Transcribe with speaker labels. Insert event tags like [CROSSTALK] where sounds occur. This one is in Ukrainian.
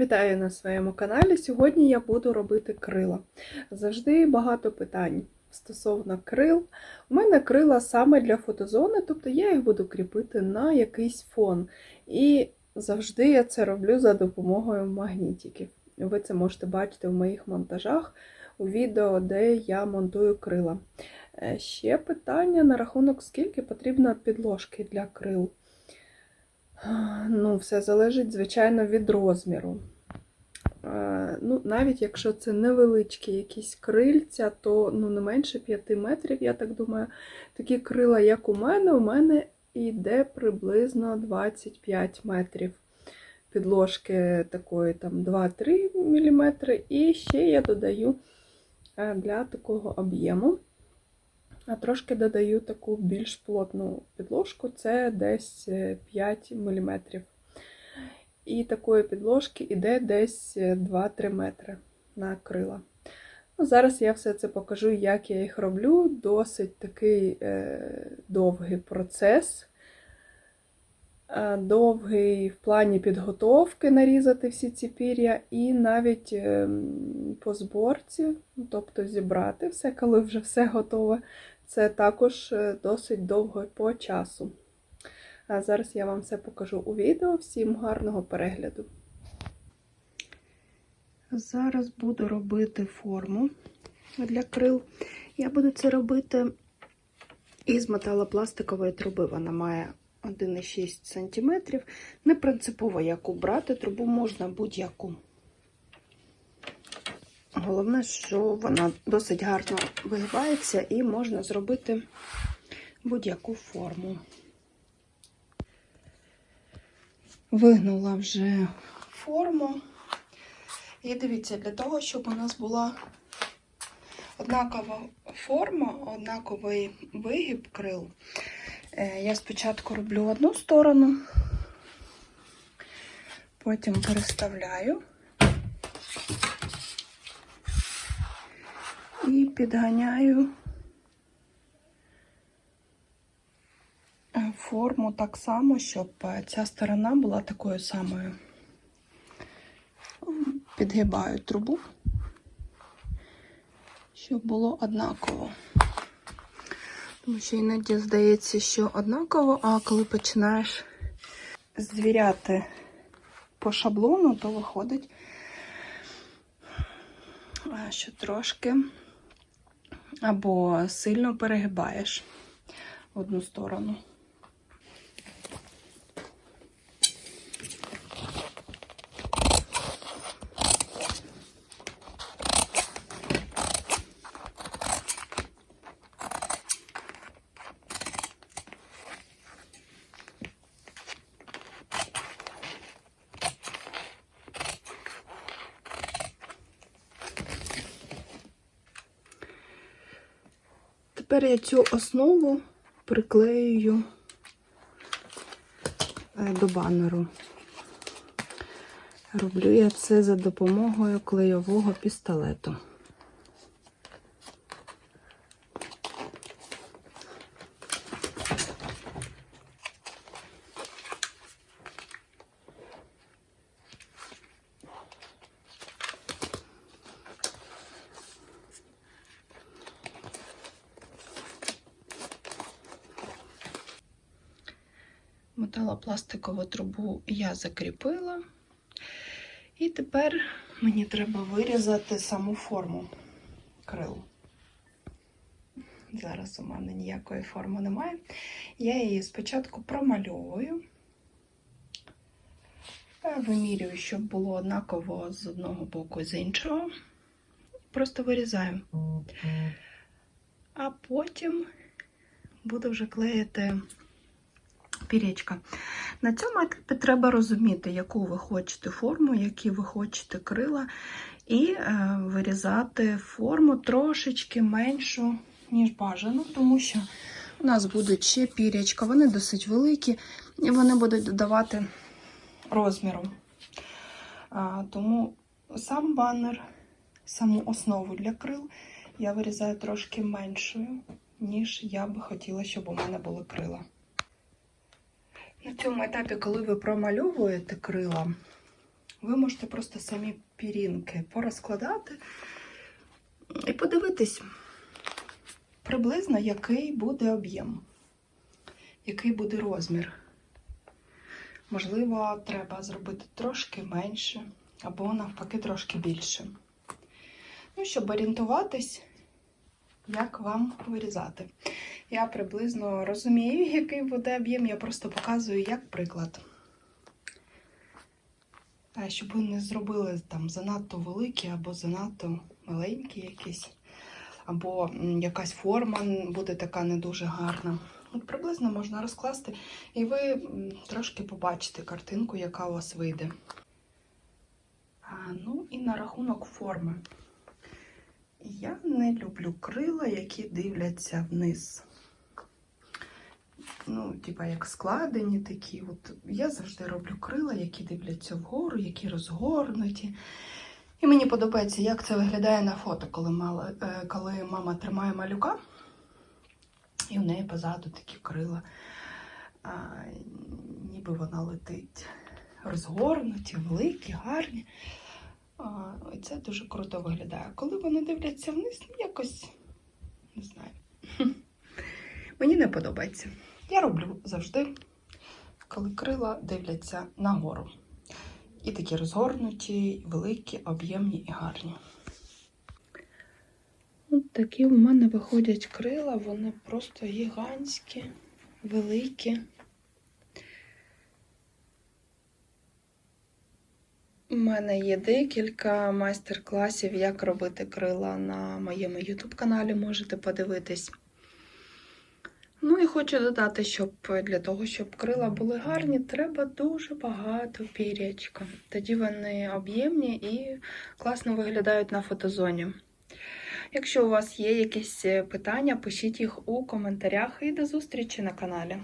Speaker 1: Вітаю на своєму каналі. Сьогодні я буду робити крила. Завжди багато питань стосовно крил. У мене крила саме для фотозони, тобто я їх буду кріпити на якийсь фон. І завжди я це роблю за допомогою магнітиків. Ви це можете бачити в моїх монтажах у відео, де я монтую крила. Е, Ще питання на рахунок, скільки потрібно підложки для крил. Ну, все залежить, звичайно, від розміру. Е, Ну, навіть якщо це невеличкі якісь крильця, то ну, не менше 5 метрів, я так думаю. Такі крила, як у мене, у мене йде приблизно 25 метрів. Підложки такої там 2-3 мм. І ще я додаю е, для такого об'єму. А трошки додаю таку більш плотну підложку, це десь 5 мм. І такої підложки йде десь 2-3 метри на крила. Ну, Зараз я все це покажу, як я їх роблю. Досить такий е, довгий процес. Е, довгий в плані підготовки нарізати всі ці пір'я, і навіть е, по зборці, ну, тобто зібрати все, коли вже все готове. Це також досить довго по часу. А зараз я вам все покажу у відео. Всім гарного перегляду. Зараз буду робити форму для крил. Я буду це робити із металопластикової труби. Вона має 1,6 см. Не принципово яку брати, трубу можна будь-яку. Головне, що вона досить гарно вигибається і можна зробити будь-яку форму. Вигнула вже форму. І дивіться, для того, щоб у нас була однакова форма, однаковий вигиб крил, я спочатку роблю одну сторону, потім переставляю. І підганяю форму так само, щоб ця сторона була такою самою. Підгибаю трубу, щоб було однаково. Тому що іноді здається, що однаково, а коли починаєш звіряти по шаблону, то виходить, що трошки або сильно перегибаєш в одну сторону. Тепер я цю основу приклеюю до банеру. Роблю я це за допомогою клейового пістолету. Металопластикову трубу я закріпила. І тепер мені треба вирізати саму форму крил. Зараз у мене ніякої форми немає. Я її спочатку промальовую, вимірюю, щоб було однаково з одного боку і з іншого. Просто вирізаю. А потім буду вже клеїти пірічка. На цьому етапі треба розуміти, яку ви хочете форму, які ви хочете крила, і е, вирізати форму трошечки меншу, ніж бажано, тому що у нас будуть ще пірячка, вони досить великі, і вони будуть додавати розміру. А, тому сам банер, саму основу для крил я вирізаю трошки меншою, ніж я би хотіла, щоб у мене були крила. На цьому етапі, коли ви промальовуєте крила, ви можете просто самі пірінки порозкладати і подивитись приблизно, який буде об'єм, який буде розмір. Можливо, треба зробити трошки менше або навпаки трошки більше. Ну, щоб орієнтуватись, як вам вирізати. Я приблизно розумію, [LAUGHS] який буде об'єм, я просто показую як приклад. А щоб ви не зробили там занадто великі або занадто маленькі якісь, або якась форма буде така не дуже гарна. От приблизно можна розкласти, і ви трошки побачите картинку, яка у вас вийде. А, ну і на рахунок форми. Я не люблю крила, які дивляться вниз. Ну, типа як складені такі. От я завжди роблю крила, які дивляться вгору, які розгорнуті. І мені подобається, як це виглядає на фото, коли, мала, е, коли мама тримає малюка, і в неї позаду такі крила, а, ніби вона летить. Розгорнуті, великі, гарні. А, це дуже круто виглядає. Коли вони дивляться вниз, ну, якось не знаю. [LAUGHS] Мені не подобається. Я роблю завжди, коли крила дивляться нагору. І такі розгорнуті, великі, об'ємні і гарні. От такі в мене виходять крила, вони просто гігантські, великі. У мене є декілька майстер-класів, як робити крила на моєму YouTube каналі, можете подивитись. Ну і хочу додати, щоб для того, щоб крила були гарні, треба дуже багато пірячка. Тоді вони об'ємні і класно виглядають на фотозоні. Якщо у вас є якісь питання, пишіть їх у коментарях і до зустрічі на каналі.